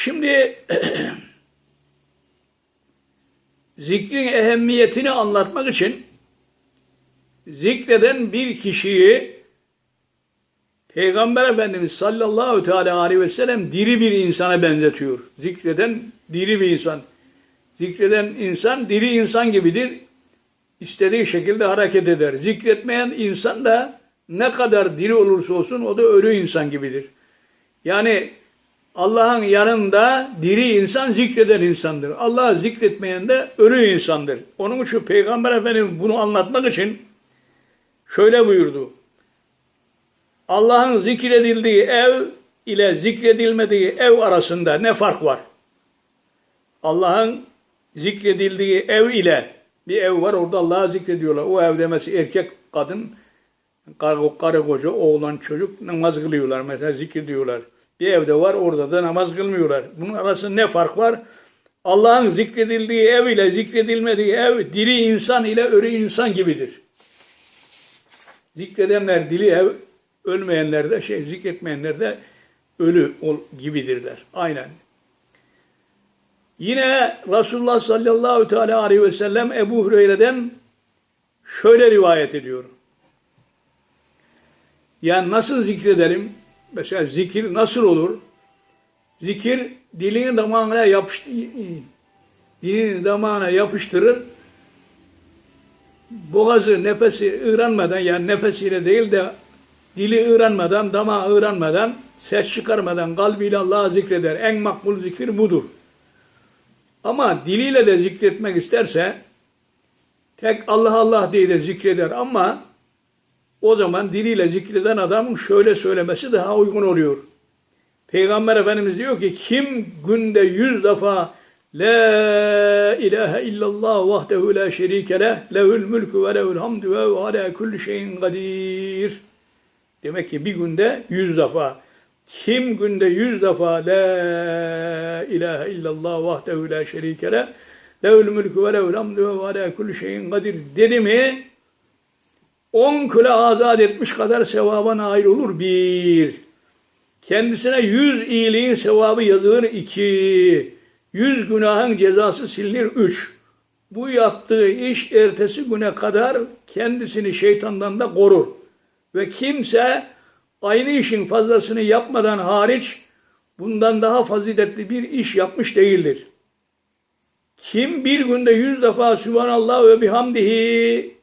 Şimdi zikrin ehemmiyetini anlatmak için zikreden bir kişiyi Peygamber Efendimiz sallallahu teala aleyhi ve sellem diri bir insana benzetiyor. Zikreden diri bir insan. Zikreden insan diri insan gibidir. İstediği şekilde hareket eder. Zikretmeyen insan da ne kadar diri olursa olsun o da ölü insan gibidir. Yani Allah'ın yanında diri insan zikreden insandır. Allah'ı zikretmeyen de ölü insandır. Onun için Peygamber Efendimiz bunu anlatmak için şöyle buyurdu. Allah'ın zikredildiği ev ile zikredilmediği ev arasında ne fark var? Allah'ın zikredildiği ev ile bir ev var orada Allah'ı zikrediyorlar. O ev demesi erkek, kadın, karı, koca, oğlan, çocuk namaz kılıyorlar. Mesela zikrediyorlar. Bir evde var orada da namaz kılmıyorlar. Bunun arasında ne fark var? Allah'ın zikredildiği ev ile zikredilmediği ev diri insan ile ölü insan gibidir. Zikredenler dili ev, ölmeyenler de şey zikretmeyenler de ölü ol, gibidirler. Aynen. Yine Resulullah sallallahu teala aleyhi ve sellem Ebu Hureyre'den şöyle rivayet ediyor. Yani nasıl zikredelim? Mesela zikir nasıl olur? Zikir dilinin damağına yapış dilinin damağına yapıştırır. Boğazı, nefesi ıranmadan yani nefesiyle değil de dili ıranmadan, damağı ıranmadan, ses çıkarmadan kalbiyle Allah'ı zikreder. En makbul zikir budur. Ama diliyle de zikretmek isterse tek Allah Allah diye de zikreder ama o zaman diliyle zikreden adamın şöyle söylemesi daha uygun oluyor. Peygamber Efendimiz diyor ki kim günde yüz defa La ilahe illallah vahdehu la şerike leh lehül mülkü ve lehül hamdü ve ala kulli şeyin kadir. Demek ki bir günde yüz defa. Kim günde yüz defa La ilahe illallah vahdehu la şerike leh lehül mülkü ve lehül hamdü ve ala kulli şeyin kadir dedi mi on köle azat etmiş kadar sevaba nail olur bir. Kendisine yüz iyiliğin sevabı yazılır iki. Yüz günahın cezası silinir üç. Bu yaptığı iş ertesi güne kadar kendisini şeytandan da korur. Ve kimse aynı işin fazlasını yapmadan hariç bundan daha faziletli bir iş yapmış değildir. Kim bir günde yüz defa Sübhanallah ve bihamdihi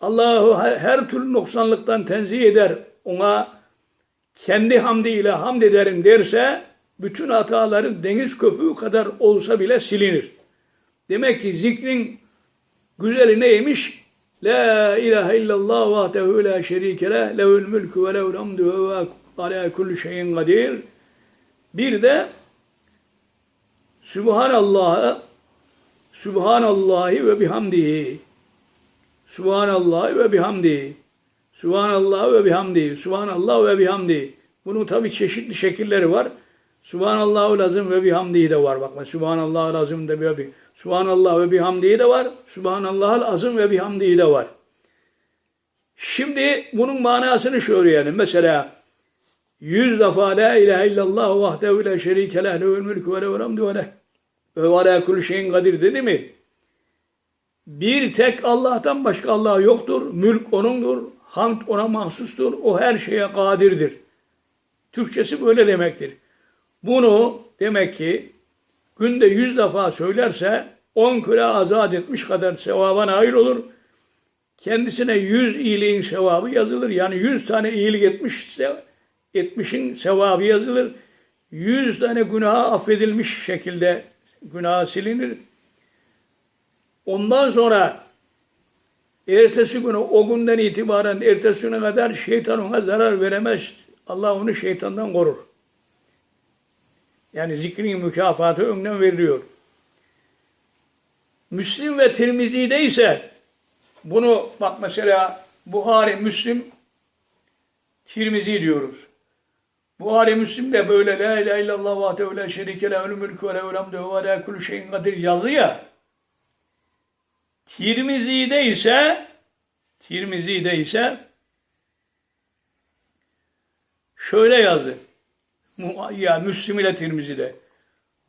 Allah'ı her türlü noksanlıktan tenzih eder, ona kendi hamdiyle hamd ederim derse, bütün hataları deniz köpüğü kadar olsa bile silinir. Demek ki zikrin güzeli neymiş? La ilahe illallah vahdehu la şerike leh, lehül mülkü ve lehül hamdü ve ala kulli şeyin kadir. Bir de Subhanallah, Subhanallahi ve bihamdihi. Subhanallah ve bihamdi. Subhanallah ve bihamdi. Subhanallah ve bihamdi. Bunun tabi çeşitli şekilleri var. Subhanallahu lazım ve bihamdi de var. Bakma Subhanallah lazım da bir Subhanallah ve bihamdi de var. Subhanallah'ın azım ve bihamdi de var. Şimdi bunun manasını söyleyelim. Mesela yüz defa la ilahe illallah vahdehu la şerike leh lehül mülkü ve lehül hamdü ve leh ve ala kulli şeyin kadir dedi mi? Bir tek Allah'tan başka Allah yoktur. Mülk O'nundur. Hamd O'na mahsustur. O her şeye kadirdir. Türkçesi böyle demektir. Bunu demek ki günde yüz defa söylerse on köle azat etmiş kadar sevaba nail olur. Kendisine yüz iyiliğin sevabı yazılır. Yani yüz tane iyilik etmiş, etmişin sevabı yazılır. Yüz tane günah affedilmiş şekilde günah silinir. Ondan sonra ertesi günü o günden itibaren ertesi güne kadar şeytan ona zarar veremez. Allah onu şeytandan korur. Yani zikrin mükafatı önden veriliyor. Müslim ve Tirmizi'de ise bunu bak mesela Buhari, Müslim, Tirmizi diyoruz. Buhari, Müslim de böyle la ilahe illallah vahdehu la şerike lehül mülkü ve lehül hamdü ve ala kulli şeyin kadir yazı ya. Tirmizi'de ise Tirmizi'de ise şöyle yazdı. Ya Müslim ile Tirmizi'de.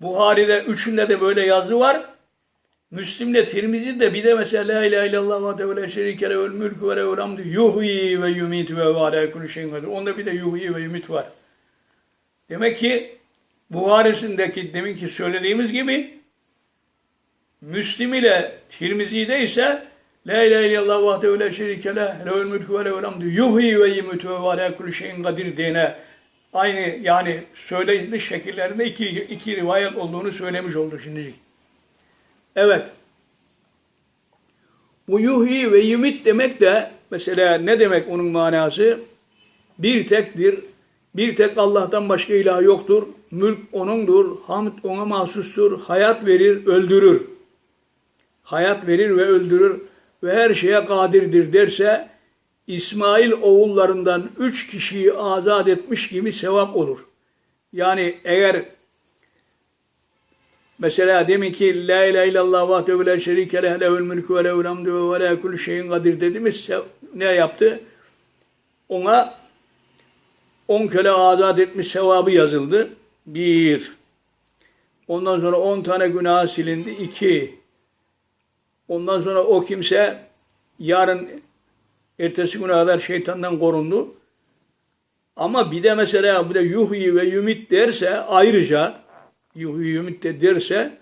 Buhari'de üçünde de böyle yazı var. Müslim'le Tirmizi'de bir de mesela La ilahe illallah ve la şerike lehu'l mülkü ve hamdü yuhyi ve yumitu ve ala kulli şeyin kadir. Onda bir de yuhyi ve yumit var. Demek ki Buhari'sindeki deminki söylediğimiz gibi Müslim ile Tirmizi'de ise La ilahe illallah vahdehu la şerike leh lehul mülkü ve lehul hamdü yuhyi ve yumitu ve ala kulli şeyin kadir diyene aynı yani söylediği şekillerinde iki, iki rivayet olduğunu söylemiş oldu şimdilik. Evet. Bu yuhyi ve yumit demek de mesela ne demek onun manası? Bir tektir. Bir tek Allah'tan başka ilah yoktur. Mülk O'nundur. Hamd O'na mahsustur. Hayat verir, öldürür. Hayat verir ve öldürür ve her şeye kadirdir derse İsmail oğullarından üç kişiyi azat etmiş gibi sevap olur. Yani eğer Mesela demin ki La ilahe illallah vahdehu la şerike leh lehul mülkü ve lehul hamdü ve la şeyin kadir dediğimiz ne yaptı? Ona on köle azat etmiş sevabı yazıldı. Bir. Ondan sonra on tane günah silindi. İki. Ondan sonra o kimse yarın ertesi güne kadar şeytandan korundu. Ama bir de mesela bir de yuhyi ve yumit derse ayrıca yuhyi yumit de derse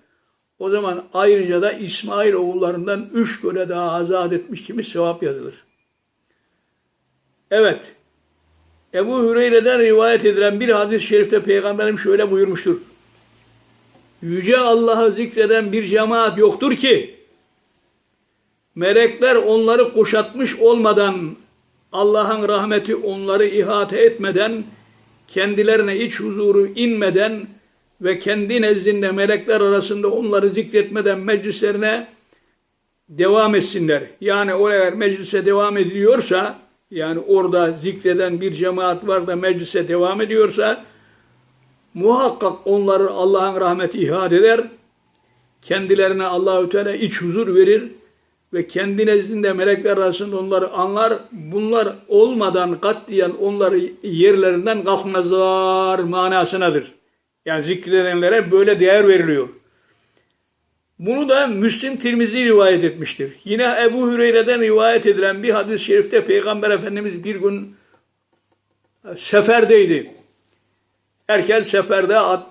o zaman ayrıca da İsmail oğullarından üç köle daha azat etmiş gibi sevap yazılır. Evet. Ebu Hüreyre'den rivayet edilen bir hadis-i şerifte Peygamberim şöyle buyurmuştur. Yüce Allah'ı zikreden bir cemaat yoktur ki melekler onları kuşatmış olmadan Allah'ın rahmeti onları ihate etmeden kendilerine iç huzuru inmeden ve kendi nezdinde melekler arasında onları zikretmeden meclislerine devam etsinler. Yani o eğer meclise devam ediliyorsa yani orada zikreden bir cemaat var da meclise devam ediyorsa muhakkak onları Allah'ın rahmeti ihade eder. Kendilerine Allahü Teala iç huzur verir ve kendi nezdinde melekler arasında onları anlar. Bunlar olmadan katliyen onları yerlerinden kalkmazlar manasınadır. Yani zikredenlere böyle değer veriliyor. Bunu da Müslim Tirmizi rivayet etmiştir. Yine Ebu Hüreyre'den rivayet edilen bir hadis-i şerifte Peygamber Efendimiz bir gün seferdeydi. Herkes seferde at,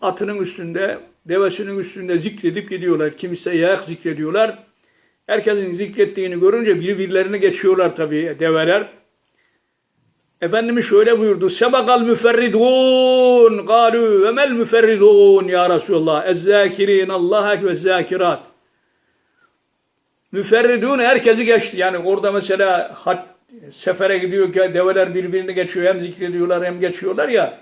atının üstünde, devesinin üstünde zikredip gidiyorlar. Kimse yayak zikrediyorlar. Herkesin zikrettiğini görünce birbirlerini geçiyorlar tabii develer. Efendimiz şöyle buyurdu. Sebakal müferridun. Galu ve mel müferridun ya Resulallah. Ezzakirin Allah ve zakirat. Müferridun herkesi geçti. Yani orada mesela hat, sefere gidiyor ki develer birbirini geçiyor. Hem zikrediyorlar hem geçiyorlar ya.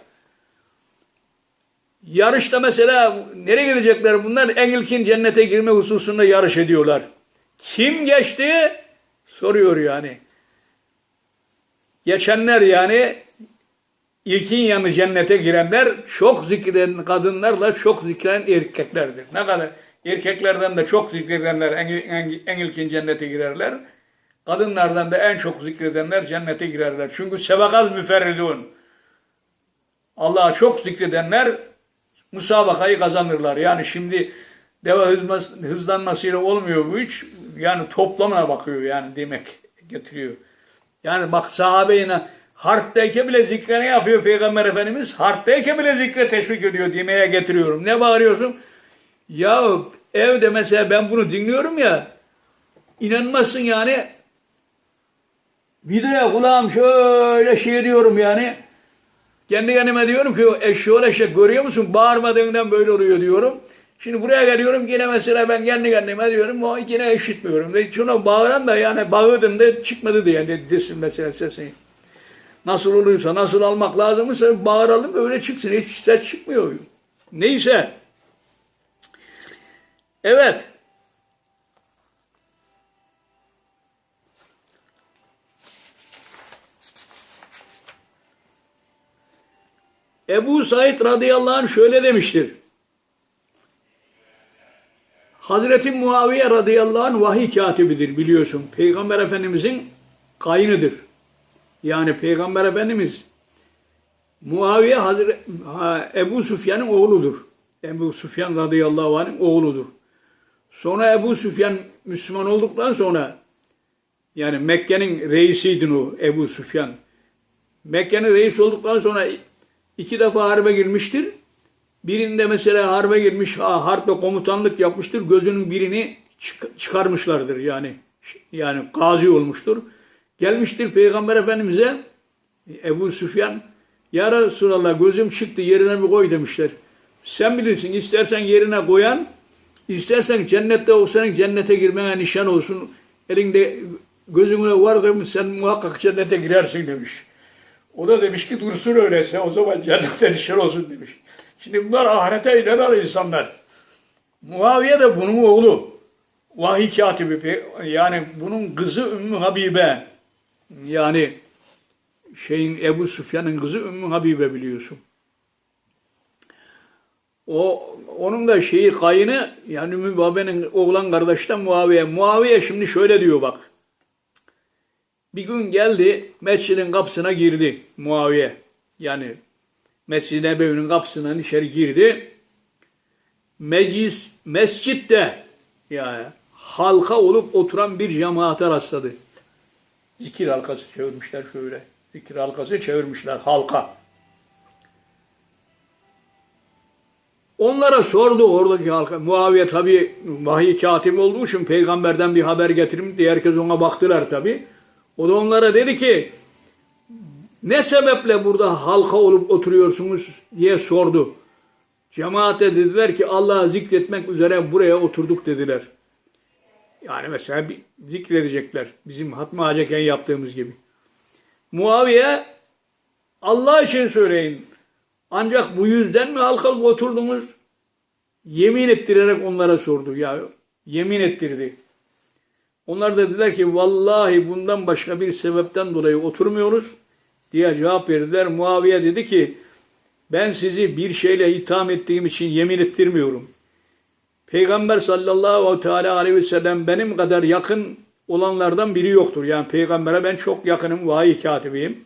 Yarışta mesela nereye gidecekler bunlar? En ilkin cennete girme hususunda yarış ediyorlar. Kim geçti? Soruyor yani. Geçenler yani ilkin yanı cennete girenler çok zikreden kadınlarla çok zikreden erkeklerdir. Ne kadar erkeklerden de çok zikredenler en, en, en ilkin cennete girerler. Kadınlardan da en çok zikredenler cennete girerler. Çünkü sevakal müferridun. Allah'a çok zikredenler musabakayı kazanırlar. Yani şimdi deve hızmas, hızlanmasıyla olmuyor bu iş. Yani toplamına bakıyor yani demek getiriyor. Yani bak sahabeyle harptayken bile zikre ne yapıyor Peygamber Efendimiz? Harptayken bile zikre teşvik ediyor demeye getiriyorum. Ne bağırıyorsun? Ya evde mesela ben bunu dinliyorum ya inanmazsın yani videoya kulağım şöyle şey diyorum yani kendi kendime diyorum ki eşşoğlu eşek görüyor musun? Bağırmadığından böyle oluyor diyorum. Şimdi buraya geliyorum yine mesela ben kendi kendime diyorum o yine işitmiyorum. Ve şuna bağıran da yani bağırdım da çıkmadı diye desin mesela sesini. Nasıl oluyorsa nasıl almak lazımsa bağıralım öyle çıksın. Hiç ses çıkmıyor. Neyse. Evet. Ebu Said radıyallahu anh şöyle demiştir. Hazreti Muaviye radıyallahu anh vahiy katibidir biliyorsun. Peygamber Efendimizin kayınıdır. Yani Peygamber Efendimiz Muaviye Hazret, ha, Ebu Süfyan'ın oğludur. Ebu Süfyan radıyallahu anh'ın oğludur. Sonra Ebu Süfyan Müslüman olduktan sonra yani Mekke'nin reisiydin o Ebu Süfyan. Mekke'nin reis olduktan sonra iki defa harbe girmiştir. Birinde mesela harbe girmiş, ha, harpte komutanlık yapmıştır. Gözünün birini çık- çıkarmışlardır yani. Yani gazi olmuştur. Gelmiştir Peygamber Efendimiz'e Ebu Süfyan Ya Resulallah gözüm çıktı yerine bir koy demişler. Sen bilirsin istersen yerine koyan istersen cennette olsan cennete girmene nişan olsun. Elinde gözüne var demiş sen muhakkak cennete girersin demiş. O da demiş ki dursun öyleyse o zaman cennete nişan olsun demiş. Şimdi bunlar ahirete inanan insanlar. Muaviye de bunun oğlu. Vahiy katibi. Yani bunun kızı Ümmü Habibe. Yani şeyin Ebu Süfyan'ın kızı Ümmü Habibe biliyorsun. O onun da şeyi kayını yani Ümmü Habibe'nin oğlan kardeşi de Muaviye. Muaviye şimdi şöyle diyor bak. Bir gün geldi mescidin kapısına girdi Muaviye. Yani Mescid-i Nebevi'nin kapısından içeri girdi. Meclis, mescitte yani halka olup oturan bir cemaate rastladı. Zikir halkası çevirmişler şöyle. Zikir halkası çevirmişler halka. Onlara sordu oradaki halka. Muaviye tabi vahiy katibi olduğu için peygamberden bir haber getirin diye herkes ona baktılar tabi. O da onlara dedi ki ne sebeple burada halka olup oturuyorsunuz diye sordu. Cemaate dediler ki Allah'ı zikretmek üzere buraya oturduk dediler. Yani mesela bir zikredecekler. Bizim Hatma Haceken yaptığımız gibi. Muaviye Allah için söyleyin. Ancak bu yüzden mi halka oturdunuz? Yemin ettirerek onlara sordu. Ya yemin ettirdi. Onlar da dediler ki vallahi bundan başka bir sebepten dolayı oturmuyoruz diye cevap verdiler. Muaviye dedi ki ben sizi bir şeyle itham ettiğim için yemin ettirmiyorum. Peygamber sallallahu teala aleyhi ve sellem benim kadar yakın olanlardan biri yoktur. Yani peygambere ben çok yakınım, vahiy katibiyim.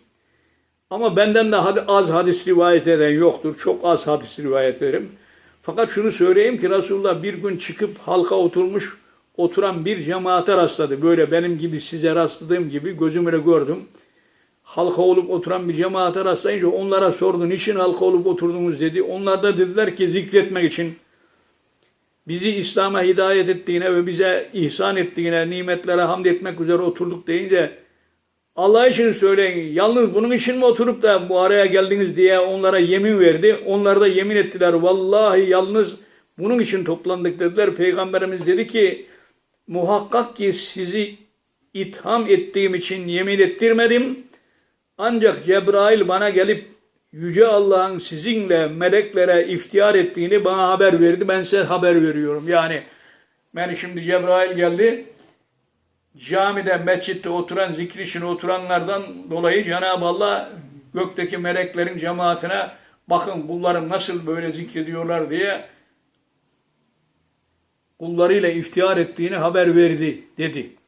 Ama benden de az hadis rivayet eden yoktur. Çok az hadis rivayet ederim. Fakat şunu söyleyeyim ki Resulullah bir gün çıkıp halka oturmuş, oturan bir cemaate rastladı. Böyle benim gibi size rastladığım gibi gözümle gördüm. Halka olup oturan bir cemaate rastlayınca onlara sordu. Niçin halka olup oturdunuz dedi. Onlar da dediler ki zikretmek için bizi İslam'a hidayet ettiğine ve bize ihsan ettiğine, nimetlere hamd etmek üzere oturduk deyince Allah için söyleyin. Yalnız bunun için mi oturup da bu araya geldiniz diye onlara yemin verdi. Onlar da yemin ettiler. Vallahi yalnız bunun için toplandık dediler. Peygamberimiz dedi ki muhakkak ki sizi itham ettiğim için yemin ettirmedim. Ancak Cebrail bana gelip Yüce Allah'ın sizinle meleklere iftihar ettiğini bana haber verdi. Ben size haber veriyorum. Yani ben şimdi Cebrail geldi. Camide, mescitte oturan, zikri için oturanlardan dolayı Cenab-ı Allah gökteki meleklerin cemaatine bakın kullarım nasıl böyle zikrediyorlar diye kullarıyla iftihar ettiğini haber verdi dedi.